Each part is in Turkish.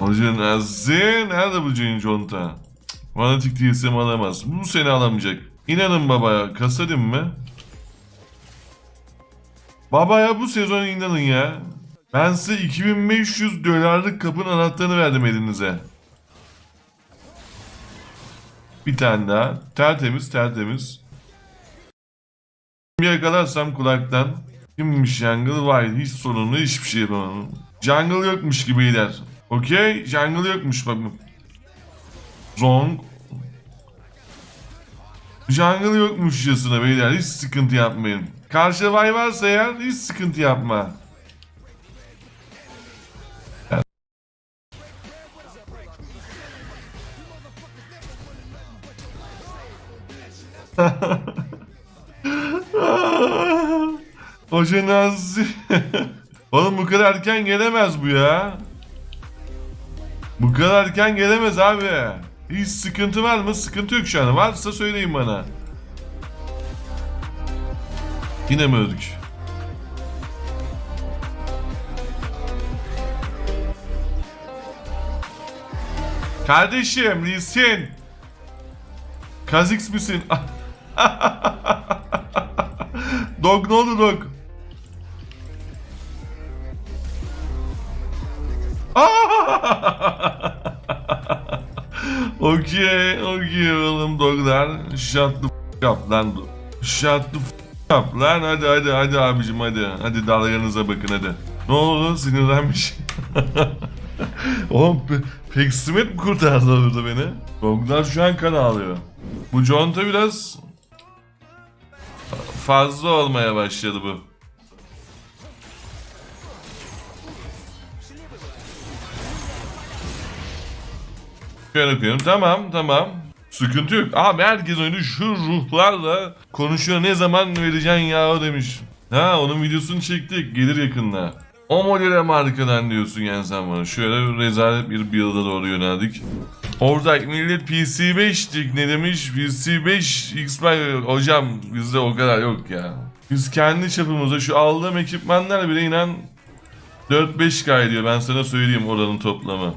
Hoca Nazi nerede bu Jane Conta? Fanatik TSM alamaz. Bu seni alamayacak. İnanın babaya. Kasadın mı? Babaya bu sezon inanın ya. Ben size 2500 dolarlık kapının anahtarını verdim elinize. Bir tane daha. Tertemiz tertemiz. Bir yakalarsam kulaktan. Kimmiş Jungle? Vay hiç sorunlu hiçbir şey yapamam. Jungle yokmuş gibiler. Okey? Jungle yokmuş bakın. Zong. Jungle yokmuş yasına beyler. Hiç sıkıntı yapmayın. Karşı vay varsa eğer hiç sıkıntı yapma. Hoca Nazi. Oğlum bu kadar erken gelemez bu ya. Bu kadar erken gelemez abi. Hiç sıkıntı var mı? Sıkıntı yok şu an. Varsa söyleyin bana. Yine mi öldük? Kardeşim Lee Sin. Kazix misin? dog ne oldu dog? Okey, okey oğlum doglar. Shut the f- up lan. Shut the f- up lan. Hadi hadi hadi abicim hadi. Hadi dalganıza bakın hadi. Ne oldu sinirlenmiş. oğlum pe- pek simet mi kurtardı orada beni? Doglar şu an kan ağlıyor. Bu conta biraz fazla olmaya başladı bu. Şöyle koyuyorum. Tamam tamam. Sıkıntı yok. Abi herkes oyunu şu ruhlarla konuşuyor. Ne zaman vereceksin ya demiş. Ha onun videosunu çektik. Gelir yakında. O modele markadan diyorsun yani sen bana. Şöyle rezalet bir build'a doğru yöneldik. Ortak millet PC5'dik ne demiş? PC5 X-Men hocam bizde o kadar yok ya. Biz kendi çapımıza şu aldığım ekipmanlar bile inan 4-5K ediyor ben sana söyleyeyim oranın toplamı.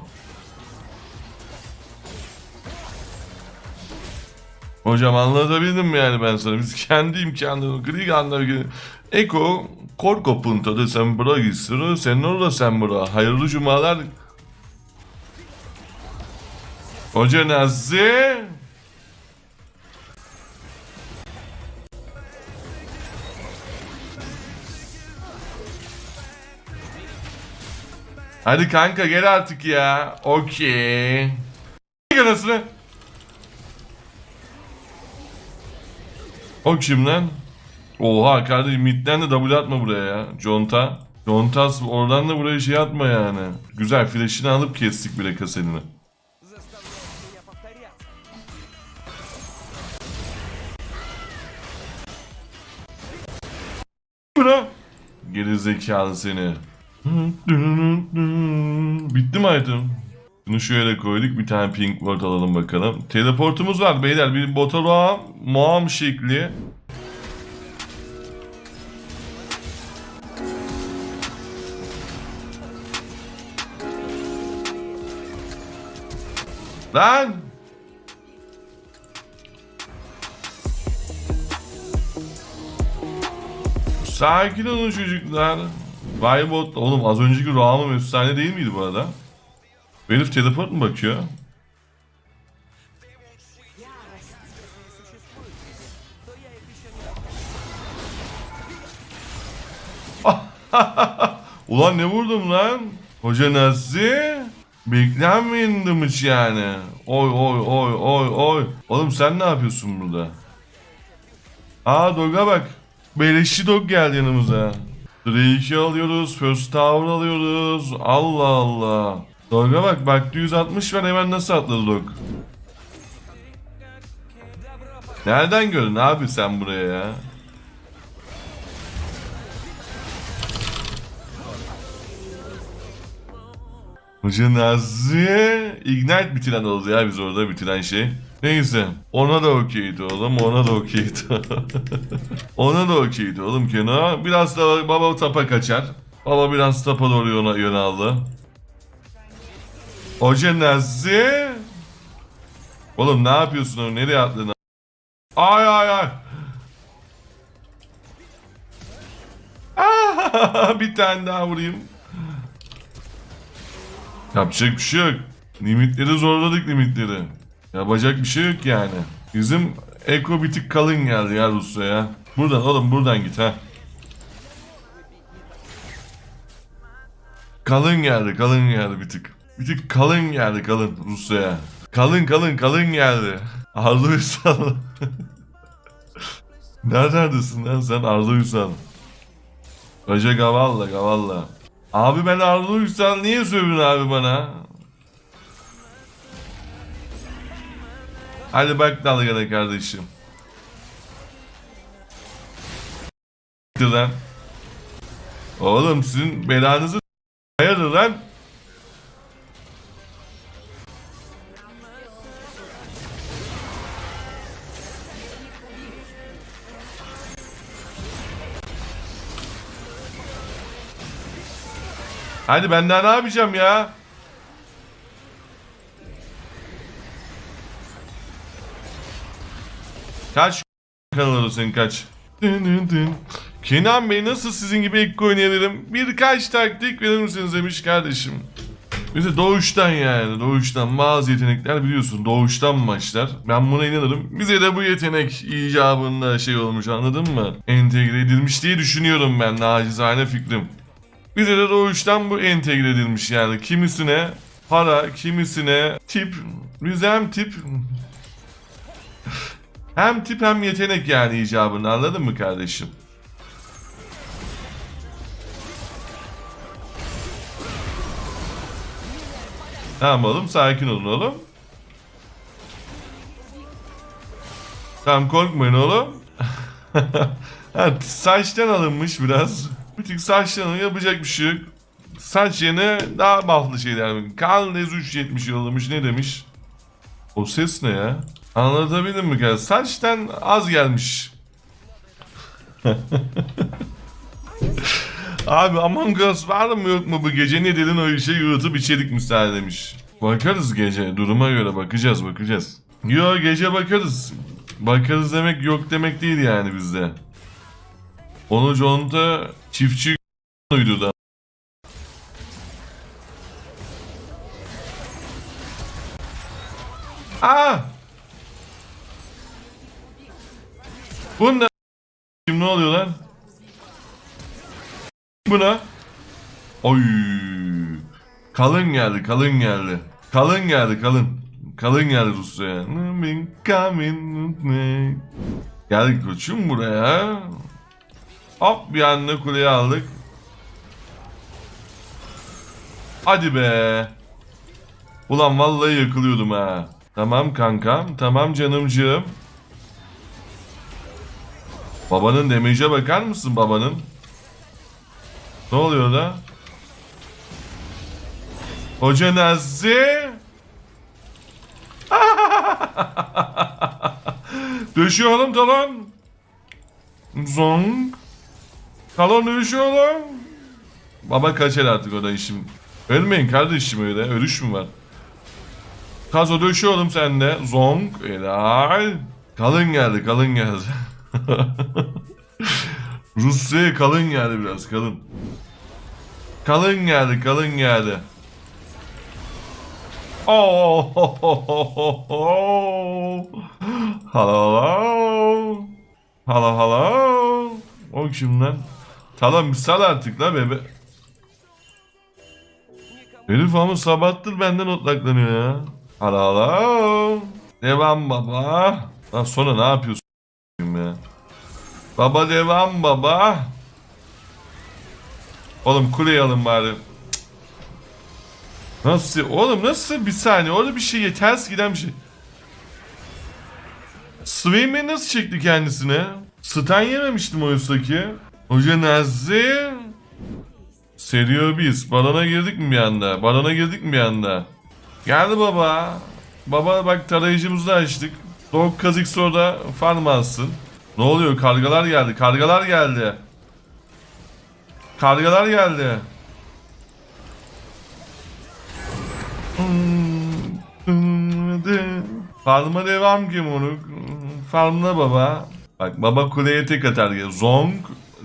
Hocam anlatabildim mi yani ben sana? Biz kendi imkanlarımız, Griganlar Eko, Korko Punta de Sembra Gisro, Senora Sembra. Hayırlı cumalar. Hoca Nazi. Hadi kanka gel artık ya. Okey. Anasını. O kim lan? Oha kardeşim midden de double atma buraya ya. Conta. Contas oradan da buraya şey atma yani. Güzel flash'ini alıp kestik bile kasetini. Bırak. Geri zekalı seni. Bitti mi item? Bunu şöyle koyduk. Bir tane pink ward alalım bakalım. Teleportumuz var beyler. Bir bota roam, moam şekli. Lan! Sakin olun çocuklar. Vaybot oğlum az önceki Roam'ım efsane değil miydi bu arada? Bu Herif teleport mu bakıyor? Ulan ne vurdum lan? Hoca Nazi? Beklenmeyendim hiç yani. Oy oy oy oy oy. Oğlum sen ne yapıyorsun burada? Aa Dog'a bak. Beleşçi Dog geldi yanımıza. Drake'i alıyoruz. First Tower alıyoruz. Allah Allah. Dog'a bak. Baktı 160 var hemen nasıl atladı Dog? Nereden gördün abi sen buraya ya? Hoca Nazi Ignite bitiren oldu ya biz orada bitiren şey. Neyse. Ona da okeydi oğlum. Ona da okeydi. ona da okeydi oğlum Keno. Biraz da baba tapa kaçar. Baba biraz tapa doğru yöne- yöneldi. Hoca Nazi. Oğlum ne yapıyorsun oğlum? Nereye atladın? Ay ay ay. Ah, bir tane daha vurayım. Yapacak bir şey yok. Limitleri zorladık limitleri. Yapacak bir şey yok yani. Bizim Eko bir tık kalın geldi ya Rusya'ya. Buradan oğlum buradan git ha. Kalın geldi kalın geldi bir tık. Bir tık kalın geldi kalın Rusya'ya. Kalın kalın kalın geldi. Arda Ünsal. Neredesin lan sen Arda Ünsal? Hoca Gavalla Gavalla. Abi ben Arda Ünsal niye sövün abi bana? Hadi bak dalgana kardeşim. lan. Oğlum sizin belanızı hayırdır lan? Hadi ben daha ne yapacağım ya? Kaç kanalı senin kaç? Dın dın dın. Kenan Bey nasıl sizin gibi ilk oynayabilirim? Birkaç taktik verir misiniz demiş kardeşim. Bize doğuştan yani doğuştan bazı yetenekler biliyorsun doğuştan maçlar. Ben buna inanırım. Bize de bu yetenek icabında şey olmuş anladın mı? Entegre edilmiş diye düşünüyorum ben nacizane fikrim. Bize de doğuştan bu entegre edilmiş yani. Kimisine para, kimisine tip. Hem tip hem tip hem yetenek yani icabını anladın mı kardeşim? Tamam oğlum sakin olun oğlum. Tamam korkmayın oğlum. evet, saçtan alınmış biraz. Saçtan alın, yapacak bir şey yok. Saç daha bufflı şeyler. Karl Lez 370 yollamış ne demiş? O ses ne ya? Anlatabildim mi kardeşim? Saçtan az gelmiş. Abi Among Us var mı yok mu bu gece ne dedin o işe YouTube içerik müsaade demiş. Bakarız gece duruma göre bakacağız bakacağız. Yo gece bakarız. Bakarız demek yok demek değil yani bizde. Onu conta çiftçi uydu da. Aa! Bu ne? Şimdi ne oluyor lan? Buna. Oy. Kalın geldi, kalın geldi. Kalın geldi, kalın. Kalın geldi Rusya'ya. Geldik koçum buraya. Hop bir anda kuleye aldık. Hadi be. Ulan vallahi yakılıyordum ha. Tamam kankam, tamam canımcığım. Babanın damage'e bakar mısın babanın? Ne oluyor da? Hoca Nazi? Düşüyor oğlum talon. Zong. Talon düşüyor oğlum. Baba kaçar artık o da işim. Ölmeyin kardeşim öyle. Ölüş mü var? Kazo düşüyor oğlum sende. Zong. Helal. Kalın geldi kalın geldi. Rusya'ya kalın geldi biraz kalın. Kalın geldi kalın geldi. Oh, oh, oh, oh, oh. Hello, hello. Hello, hello. O kim lan? Tamam sal artık la bebe. Herif ama sabahtır benden otlaklanıyor ya. Hello, hello. Devam baba. Lan sonra ne yapıyorsun ya? Baba devam baba. Oğlum kuleyi alın bari. Nasıl? Oğlum nasıl bir saniye? Orada bir şey ters giden bir şey. Swain'e nasıl çekti kendisine? Stun yememiştim oysaki. Hoca Nazi. Serio biz. Balona girdik mi bir anda? Balona girdik mi bir anda? Geldi baba. Baba bak tarayıcımızı açtık. Dog kazık sonra farm alsın. Ne oluyor? Kargalar geldi. Kargalar geldi. Kargalar geldi. Farm'a devam ki moruk. Farmla baba. Bak baba kuleye tek atar ya.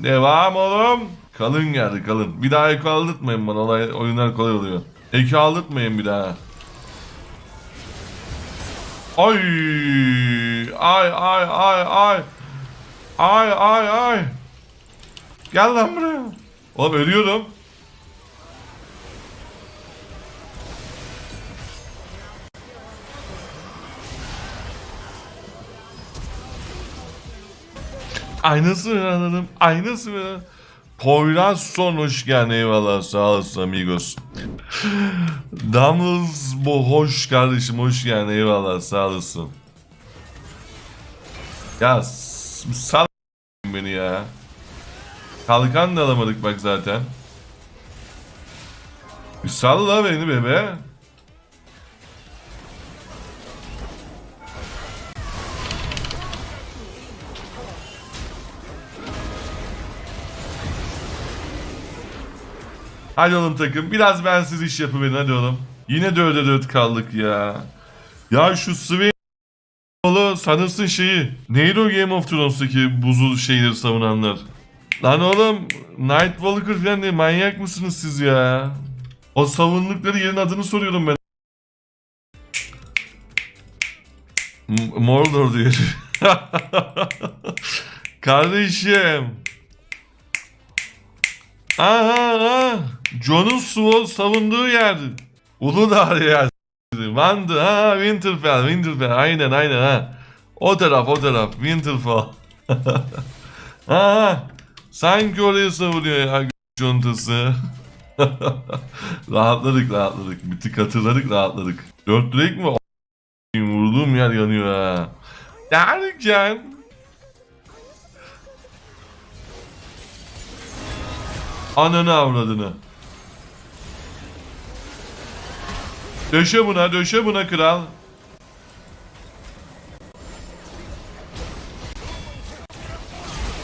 Devam oğlum. Kalın geldi kalın. Bir daha eko aldırtmayın bana. Olay, oyunlar kolay oluyor. Eko aldırtmayın bir daha. Ay. Ay ay ay ay. Ay ay ay. Gel lan buraya. Oğlum ölüyorum. Aynısı anladım? Aynısı mı? Poyraz son hoş geldin eyvallah sağ olasın amigos. Damlız bu hoş kardeşim hoş geldin eyvallah sağ olasın. Ya sal beni ya. Kalkan da alamadık bak zaten. Bir salla beni bebe. Hadi oğlum takım biraz bensiz iş yapıverin hadi oğlum. Yine 4'e 4 kaldık ya. Ya şu Swain oğlu sanırsın şeyi. Neydi o Game of Thrones'taki buzul şeyleri savunanlar? Lan oğlum Night Walker falan değil manyak mısınız siz ya? O savundukları yerin adını soruyorum ben. M- Mordor diyor. Kardeşim. Aha, aha. Jon'un Sword savunduğu yer. Uludağ yer. Vandı ha Winterfell Winterfell aynen aynen ha. O taraf o taraf Winterfell. ha sanki orayı savunuyor ya contası. rahatladık rahatladık. Bir tık hatırladık rahatladık. Dört direk mi? Vurduğum yer yanıyor ha. Derken Ananı avradını. Döşe buna, döşe buna kral.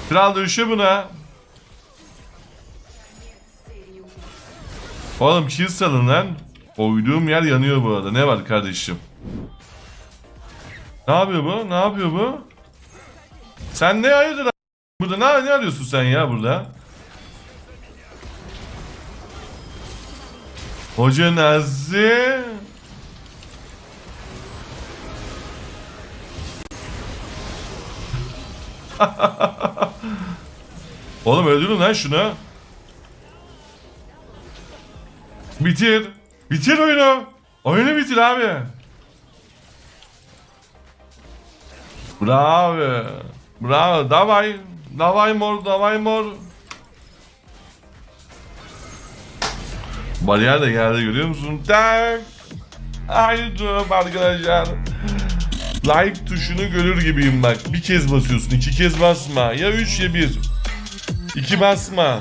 Kral döşe buna. Oğlum kill salın lan. Koyduğum yer yanıyor bu arada. Ne var kardeşim? Ne yapıyor bu? Ne yapıyor bu? Sen ne hayırdır? a- Burada ne, ne arıyorsun sen ya burada? Hoca Nazi. Oğlum öldürün lan şunu. Bitir. Bitir oyunu. Oyunu bitir abi. Bravo. Bravo. Davay. Davay mor. Davay mor. Bariyer de geldi görüyor musun? Tak. Haydi arkadaşlar. Like tuşunu görür gibiyim bak. Bir kez basıyorsun, iki kez basma. Ya üç ya bir. İki basma.